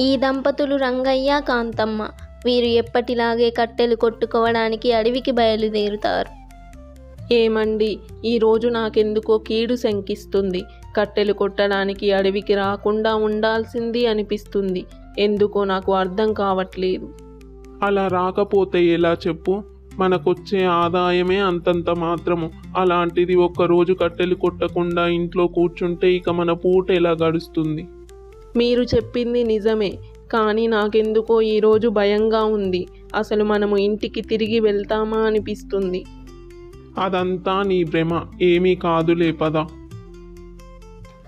ఈ దంపతులు రంగయ్య కాంతమ్మ. వీరు ఎప్పటిలాగే కట్టెలు కొట్టుకోవడానికి అడవికి బయలుదేరుతారు. ఏమండి ఈరోజు నాకెందుకో కీడు శంకిస్తుంది. కట్టెలు కొట్టడానికి అడవికి రాకుండా ఉండాల్సింది అనిపిస్తుంది. ఎందుకో నాకు అర్థం కావట్లేదు. అలా రాకపోతే ఎలా చెప్పు? మనకొచ్చే ఆదాయమే అంతంత మాత్రము. అలాంటిది ఒక్కరోజు కట్టెలు కొట్టకుండా ఇంట్లో కూర్చుంటే ఇక మన పూట ఎలా గడుస్తుంది? మీరు చెప్పింది నిజమే. కానీ నాకెందుకో ఈరోజు భయంగా ఉంది. అసలు మనము ఇంటికి తిరిగి వెళ్తామా అనిపిస్తుంది. అదంతా నీ భ్రమ. ఏమీ కాదులే పద.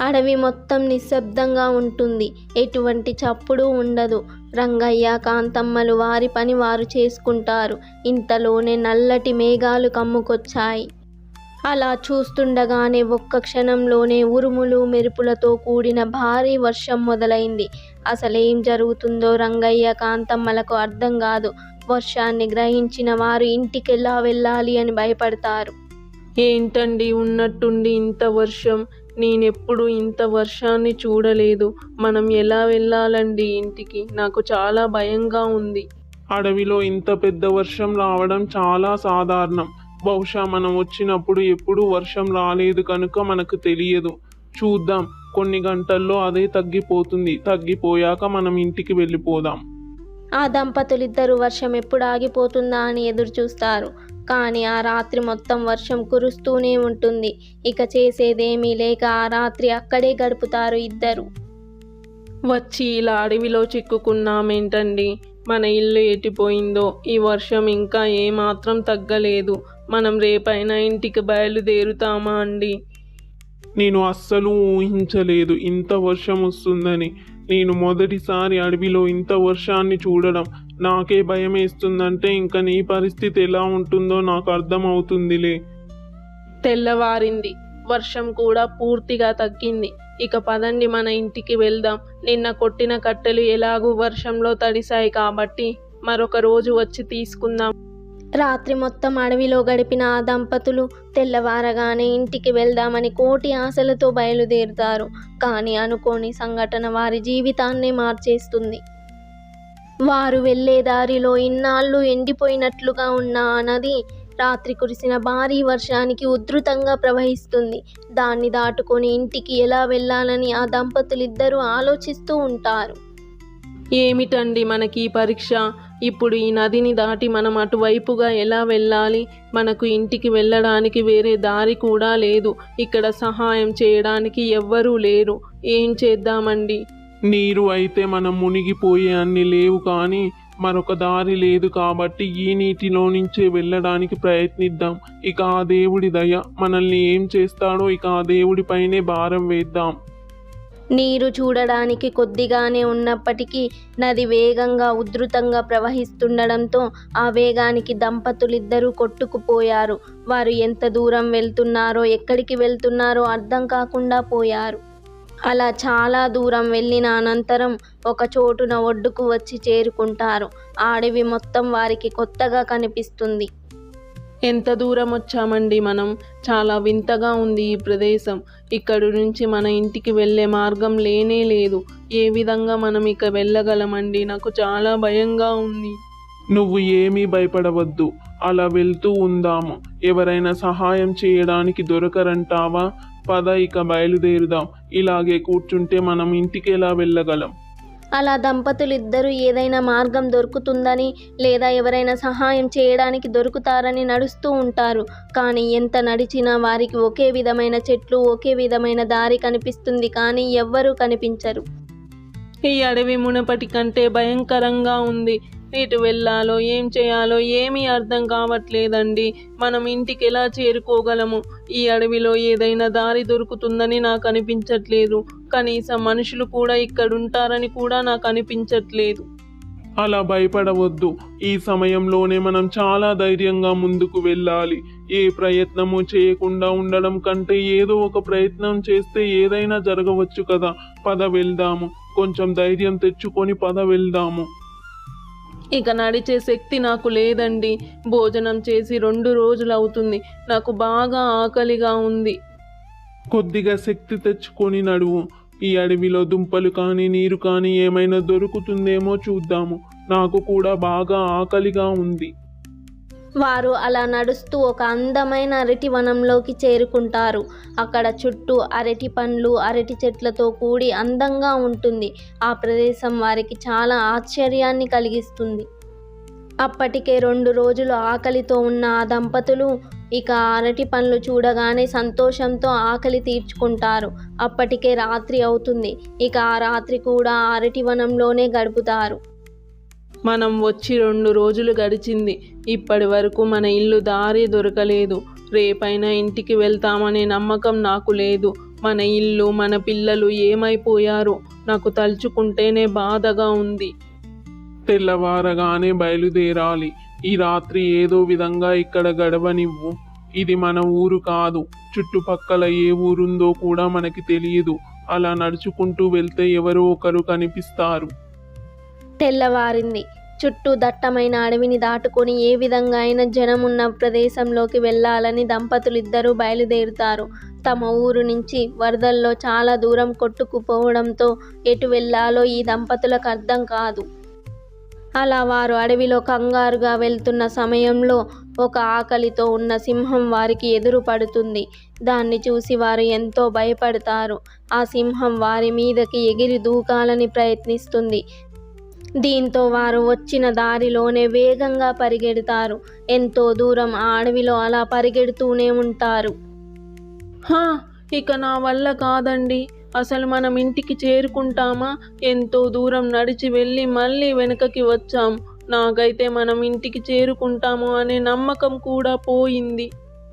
అడవి మొత్తం నిశ్శబ్దంగా ఉంటుంది. ఎటువంటి చప్పుడు ఉండదు. రంగయ్య కాంతమ్మలు వారి పని వారు చేసుకుంటారు. ఇంతలోనే నల్లటి మేఘాలు కమ్ముకొచ్చాయి. అలా చూస్తుండగానే ఒక్క క్షణంలోనే ఉరుములు మెరుపులతో కూడిన భారీ వర్షం మొదలైంది. అసలేం జరుగుతుందో రంగయ్య కాంతమ్మలకు అర్థం కాదు. వర్షాన్ని గ్రహించిన వారు ఇంటికెలా వెళ్ళాలి అని భయపడతారు. ఏంటండి ఉన్నట్టుండి ఇంత వర్షం? నేనెప్పుడు ఇంత వర్షాన్ని చూడలేదు. మనం ఎలా వెళ్ళాలండి ఇంటికి? నాకు చాలా భయంగా ఉంది. అడవిలో ఇంత పెద్ద వర్షం రావడం చాలా సాధారణం. బహుశా మనం వచ్చినప్పుడు ఎప్పుడూ వర్షం రాలేదు కనుక మనకు తెలియదు. చూద్దాం కొన్ని గంటల్లో అదే తగ్గిపోతుంది. తగ్గిపోయాక మనం ఇంటికి వెళ్ళిపోదాం. ఆ దంపతులిద్దరూ వర్షం ఎప్పుడు ఆగిపోతుందా అని ఎదురు చూస్తారు కానీ ఆ రాత్రి మొత్తం వర్షం కురుస్తూనే ఉంటుంది. ఇక చేసేదేమీ లేక ఆ రాత్రి అక్కడే గడుపుతారు ఇద్దరు. వచ్చి ఇలా అడవిలో చిక్కుకున్నామేంటండి? మన ఇల్లు ఎట్టిపోయిందో ఈ వర్షం ఇంకా ఏమాత్రం తగ్గలేదు. మనం రేపైనా ఇంటికి బయలుదేరుతామా అండి? నేను అస్సలు ఊహించలేదు ఇంత వర్షం వస్తుందని. నేను మొదటిసారి అడవిలో ఇంత వర్షాన్ని చూడడం నాకే భయం వేస్తుందంటే ఇంకా నీ పరిస్థితి ఎలా ఉంటుందో నాకు అర్థమవుతుందిలే. తెల్లవారింది. వర్షం కూడా పూర్తిగా తగ్గింది. ఇక పదండి మన ఇంటికి వెళ్దాం. నిన్న కొట్టిన కట్టెలు ఎలాగూ వర్షంలో తడిశాయి కాబట్టి మరొక రోజు వచ్చి తీసుకుందాం. రాత్రి మొత్తం అడవిలో గడిపిన ఆ దంపతులు తెల్లవారగానే ఇంటికి వెళ్దామని కోటి ఆశలతో బయలుదేరుతారు. కానీ అనుకోని సంఘటన వారి జీవితాన్నే మార్చేస్తుంది. వారు వెళ్ళే దారిలో ఇన్నాళ్ళు ఎండిపోయినట్లుగా ఉన్న ఆ నది రాత్రి కురిసిన భారీ వర్షానికి ఉధృతంగా ప్రవహిస్తుంది. దాన్ని దాటుకొని ఇంటికి ఎలా వెళ్ళాలని ఆ దంపతులిద్దరూ ఆలోచిస్తూ ఉంటారు. ఏమిటండి మనకి ఈ పరీక్ష? ఇప్పుడు ఈ నదిని దాటి మనం అటువైపుగా ఎలా వెళ్ళాలి? మనకు ఇంటికి వెళ్ళడానికి వేరే దారి కూడా లేదు. ఇక్కడ సహాయం చేయడానికి ఎవ్వరూ లేరు. ఏం చేద్దామండి? నీరు అయితే మనం మునిగిపోయే అన్ని లేవు కానీ మరొక దారి లేదు కాబట్టి ఈ నీటిలో నుంచే వెళ్ళడానికి ప్రయత్నిద్దాం. ఇక ఆ దేవుడి దయ మనల్ని ఏం చేస్తాడో ఇక ఆ దేవుడి పైనే భారం వేద్దాం. నీరు చూడడానికి కొద్దిగానే ఉన్నప్పటికీ నది వేగంగా ఉధృతంగా ప్రవహిస్తుండడంతో ఆ వేగానికి దంపతులిద్దరూ కొట్టుకుపోయారు. వారు ఎంత దూరం వెళ్తున్నారో ఎక్కడికి వెళ్తున్నారో అర్థం కాకుండా పోయారు. అలా చాలా దూరం వెళ్ళిన అనంతరం ఒక చోటున ఒడ్డుకు వచ్చి చేరుకుంటారు. అడవి మొత్తం వారికి కొత్తగా కనిపిస్తుంది. ఎంత దూరం వచ్చామండి మనం? చాలా వింతగా ఉంది ఈ ప్రదేశం. ఇక్కడి నుంచి మన ఇంటికి వెళ్ళే మార్గం లేనే లేదు. ఏ విధంగా మనం ఇక వెళ్ళగలమండి? నాకు చాలా భయంగా ఉంది. నువ్వు ఏమీ భయపడవద్దు. అలా వెళ్తూ ఉందాము. ఎవరైనా సహాయం చేయడానికి దొరకరంటావా? పద ఇక బయలుదేరుదాం. ఇలాగే కూర్చుంటే మనం ఇంటికి ఎలా వెళ్ళగలం? అలా దంపతులిద్దరూ ఏదైనా మార్గం దొరుకుతుందని లేదా ఎవరైనా సహాయం చేయడానికి దొరుకుతారని నడుస్తూ ఉంటారు. కానీ ఎంత నడిచినా వారికి ఒకే విధమైన చెట్లు ఒకే విధమైన దారి కనిపిస్తుంది కానీ ఎవ్వరూ కనిపించరు. ఈ అడవి మునపటి కంటే భయంకరంగా ఉంది. ఎటు వెళ్ళాలో ఏం చేయాలో ఏమీ అర్థం కావట్లేదండి. మనం ఇంటికి ఎలా చేరుకోగలము? ఈ అడవిలో ఏదైనా దారి దొరుకుతుందని నాకు అనిపించట్లేదు. కనీసం మనుషులు కూడా ఇక్కడ ఉంటారని కూడా నాకు అనిపించట్లేదు. అలా భయపడవద్దు. ఈ సమయంలోనే మనం చాలా ధైర్యంగా ముందుకు వెళ్ళాలి. ఏ ప్రయత్నము చేయకుండా ఉండడం కంటే ఏదో ఒక ప్రయత్నం చేస్తే ఏదైనా జరగవచ్చు కదా. పద వెళ్దాము. కొంచెం ధైర్యం తెచ్చుకొని పద వెళ్దాము. ఇక నడిచే శక్తి నాకు లేదండి. భోజనం చేసి రెండు రోజులు అవుతుంది. నాకు బాగా ఆకలిగా ఉంది. కొద్దిగా శక్తి తెచ్చుకొని నడువు. ఈ అడవిలో దుంపలు కానీ నీరు కానీ ఏమైనా దొరుకుతుందేమో చూద్దాము. నాకు కూడా బాగా ఆకలిగా ఉంది. వారు అలా నడుస్తూ ఒక అందమైన అరటి వనంలోకి చేరుకుంటారు. అక్కడ చుట్టూ అరటి పండ్లు అరటి చెట్లతో కూడి అందంగా ఉంటుంది. ఆ ప్రదేశం వారికి చాలా ఆశ్చర్యాన్ని కలిగిస్తుంది. అప్పటికే రెండు రోజులు ఆకలితో ఉన్న ఆ దంపతులు ఇక అరటి పండ్లు చూడగానే సంతోషంతో ఆకలి తీర్చుకుంటారు. అప్పటికే రాత్రి అవుతుంది. ఇక ఆ రాత్రి కూడా అరటి వనంలోనే గడుపుతారు. మనం వచ్చి రెండు రోజులు గడిచింది. ఇప్పటి వరకు మన ఇల్లు దారి దొరకలేదు. రేపైనా ఇంటికి వెళ్తామనే నమ్మకం నాకు లేదు. మన ఇల్లు మన పిల్లలు ఏమైపోయారో? నాకు తలుచుకుంటేనే బాధగా ఉంది. తెల్లవారగానే బయలుదేరాలి. ఈ రాత్రి ఏదో విధంగా ఇక్కడ గడవనివ్వు. ఇది మన ఊరు కాదు. చుట్టుపక్కల ఏ ఊరుందో కూడా మనకి తెలియదు. అలా నడుచుకుంటూ వెళ్తే ఎవరో ఒకరు కనిపిస్తారు. తెల్లవారింది. చుట్టూ దట్టమైన అడవిని దాటుకొని ఏ విధంగా అయినా జనం ఉన్న ప్రదేశంలోకి వెళ్ళాలని దంపతులు ఇద్దరూ బయలుదేరుతారు. తమ ఊరు నుంచి వరదల్లో చాలా దూరం కొట్టుకుపోవడంతో ఎటు వెళ్ళాలో ఈ దంపతులకు అర్థం కాదు. అలా వారు అడవిలో కంగారుగా వెళ్తున్న సమయంలో ఒక ఆకలితో ఉన్న సింహం వారికి ఎదురు పడుతుంది. దాన్ని చూసి వారు ఎంతో భయపడతారు. ఆ సింహం వారి మీదకి ఎగిరి దూకాలని ప్రయత్నిస్తుంది. దీంతో వారు వచ్చిన దారిలోనే వేగంగా పరిగెడతారు. ఎంతో దూరం ఆ అడవిలో అలా పరిగెడుతూనే ఉంటారు. హా ఇక నా వల్ల కాదండి. అసలు మనం ఇంటికి చేరుకుంటామా? ఎంతో దూరం నడిచి వెళ్ళి మళ్ళీ వెనకకి వచ్చాం. నాకైతే మనం ఇంటికి చేరుకుంటాము అనే నమ్మకం కూడా పోయింది.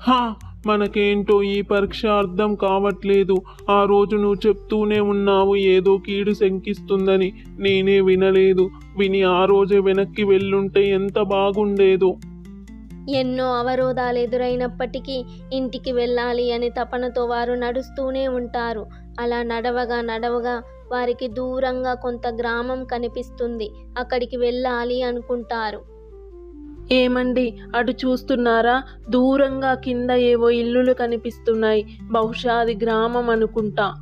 హా మనకేంటో ఈ పరీక్ష అర్థం కావట్లేదు. ఆ రోజు నువ్వు చెప్తూనే ఉన్నావు ఏదో కీడు శంకిస్తుందని. నేనే వినలేదు. విని ఆ రోజే వెనక్కి వెళ్ళుంటే ఎంత బాగుండేదో. ఎన్నో అవరోధాలు ఎదురైనప్పటికీ ఇంటికి వెళ్ళాలి అని తపనతో వారు నడుస్తూనే ఉంటారు. అలా నడవగా నడవగా వారికి దూరంగా కొంత గ్రామం కనిపిస్తుంది. అక్కడికి వెళ్ళాలి అనుకుంటారు. ఏమండి? అటు చూస్తున్నారా? దూరంగా కింద ఏవో ఇల్లులు కనిపిస్తున్నాయి. బహుశా అది గ్రామం అనుకుంటా.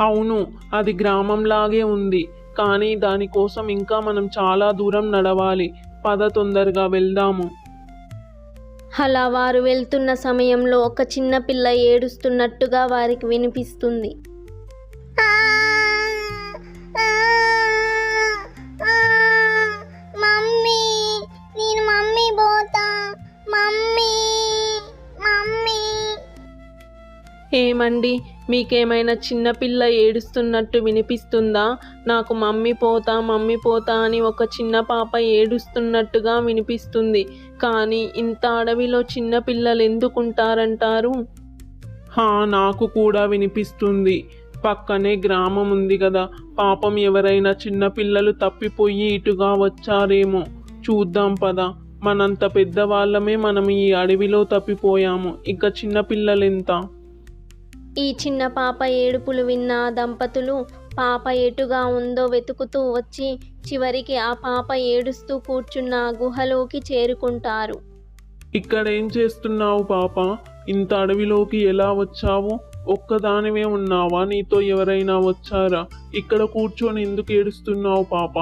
అవును అది గ్రామంలాగే ఉంది. కానీ దానికోసం ఇంకా మనం చాలా దూరం నడవాలి. పద తొందరగా వెళ్దాము. అలా వారు వెళ్తున్న సమయంలో ఒక చిన్న పిల్ల ఏడుస్తున్నట్టుగా వారికి వినిపిస్తుంది. ఏమండి? మీకేమైనా చిన్నపిల్ల ఏడుస్తున్నట్టు వినిపిస్తుందా? నాకు మమ్మీ పోతా మమ్మీ పోతా అని ఒక చిన్న పాప ఏడుస్తున్నట్టుగా వినిపిస్తుంది. కానీ ఇంత అడవిలో చిన్నపిల్లలు ఎందుకుంటారంటారు? హా నాకు కూడా వినిపిస్తుంది. పక్కనే గ్రామం ఉంది కదా పాపం ఎవరైనా చిన్నపిల్లలు తప్పిపోయి ఇటుగా వచ్చారేమో. చూద్దాం పద. మనంత పెద్దవాళ్ళమే మనం ఈ అడవిలో తప్పిపోయాము. ఇక చిన్నపిల్లలెంత ఈ చిన్న పాప ఏడుపులు విన్న దంపతులు పాప ఎటుగా ఉందో వెతుకుతూ వచ్చి చివరికి ఆ పాప ఏడుస్తూ కూర్చున్న గుహలోకి చేరుకుంటారు. ఇక్కడ ఏం చేస్తున్నావు పాప? ఇంత అడవిలోకి ఎలా వచ్చావు? ఒక్కదానివే ఉన్నావా? నీతో ఎవరైనా వచ్చారా? ఇక్కడ కూర్చొని ఎందుకు ఏడుస్తున్నావు పాప?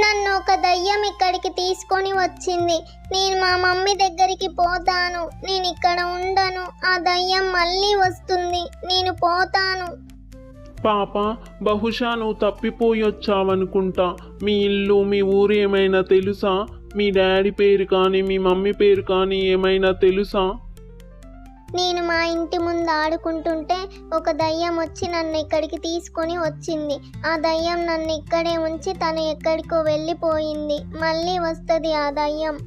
నన్ను ఒక దయ్యం ఇక్కడికి తీసుకొని వచ్చింది. నేను మా మమ్మీ దగ్గరికి పోతాను. నేను ఇక్కడ ఉండను. ఆ దయ్యం మళ్ళీ వస్తుంది. నేను పోతాను. పాప బహుశా నువ్వు తప్పిపోయి వచ్చావనుకుంటా. మీ ఇల్లు మీ ఊరు ఏమైనా తెలుసా? మీ డాడీ పేరు కానీ మీ మమ్మీ పేరు కానీ ఏమైనా తెలుసా? నేను మా ఇంటి ముందు ఆడుకుంటుంటే ఒక దయ్యం వచ్చి నన్ను ఇక్కడికి తీసుకొని వచ్చింది. ఆ దయ్యం నన్ను ఇక్కడే ఉంచి తను ఎక్కడికో వెళ్ళిపోయింది. మళ్ళీ వస్తుంది ఆ దయ్యం.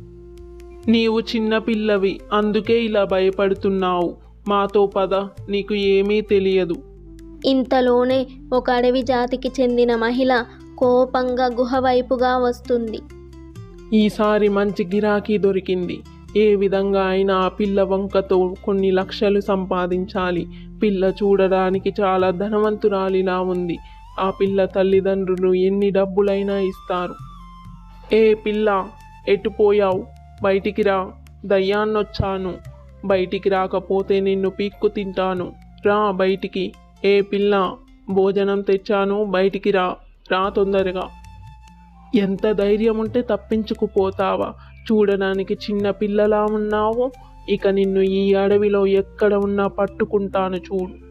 నీవు చిన్న పిల్లవి అందుకే ఇలా భయపడుతున్నావు. మాతో పద నీకు ఏమీ తెలియదు. ఇంతలోనే ఒక అడవి జాతికి చెందిన మహిళ కోపంగా గుహ వైపుగా వస్తుంది. ఈసారి మంచి గిరాకీ దొరికింది. ఏ విధంగా అయినా ఆ పిల్ల వంకతో కొన్ని లక్షలు సంపాదించాలి. పిల్ల చూడడానికి చాలా ధనవంతురాలిలా ఉంది. ఆ పిల్ల తల్లిదండ్రులు ఎన్ని డబ్బులైనా ఇస్తారు. ఏ పిల్ల ఎటుపోయావు బయటికి రా. దయ్యాన్నొచ్చాను. బయటికి రాకపోతే నిన్ను పీక్కు తింటాను. రా బయటికి. ఏ పిల్ల భోజనం తెచ్చాను బయటికి రా. రా తొందరగా. ఎంత ధైర్యం ఉంటే తప్పించుకుపోతావా? చూడడానికి చిన్న పిల్లలా ఉన్నావు? ఇక నిన్ను ఈ అడవిలో ఎక్కడ ఉన్నా పట్టుకుంటాను చూడు.